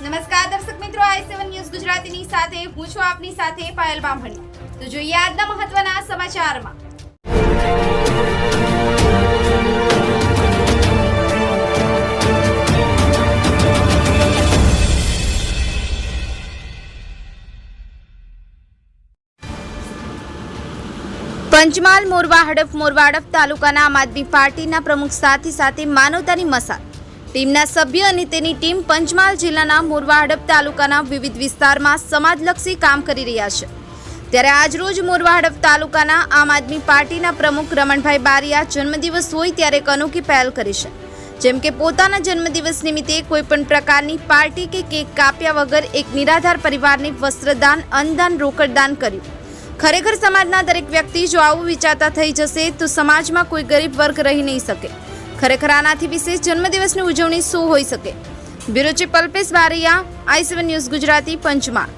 નમસ્કાર દર્શક મિત્રો, આઈ સેવન ન્યૂઝ ગુજરાતીની સાથે, હું છું આપની સાથે પાયલ બામણી. તો જોઈએ આજના મહત્વના સમાચારમાં. પંચમહાલ, મોરવા, હડફ, મોરવાડફ તાલુકાના આમ આદમી પાર્ટીના પ્રમુખ સાથે સાથે માનવતાની મસાલ. ટીમના સભ્ય અને તેની ટીમ પંચમહાલ જિલ્લાના મોરવા હડપ તાલુકાના વિવિધ વિસ્તારમાં સમાજલક્ષી કામ કરી રહ્યા છે. ત્યારે આજરોજ મોરવા હડપ તાલુકાના આમ આદમી પાર્ટીના પ્રમુખ રમણભાઈ બારિયા જન્મદિવસ હોય ત્યારે એક અનોખી પહેલ કરી છે. જેમ કે પોતાના જન્મદિવસ નિમિત્તે કોઈપણ પ્રકારની પાર્ટી કે કેક કાપ્યા વગર એક નિરાધાર પરિવારને વસ્ત્રદાન, અન્નદાન, રોકડદાન કર્યું. ખરેખર સમાજના દરેક વ્યક્તિ જો આવું વિચારતા થઈ જશે તો સમાજમાં કોઈ ગરીબ વર્ગ રહી નહીં શકે. ખરેખર આનાથી વિશેષ જન્મદિવસની ઉજવણી શું હોઈ શકે? Bureau chief Alpesh Baraiya, I seven news Gujarati, Panchmahal.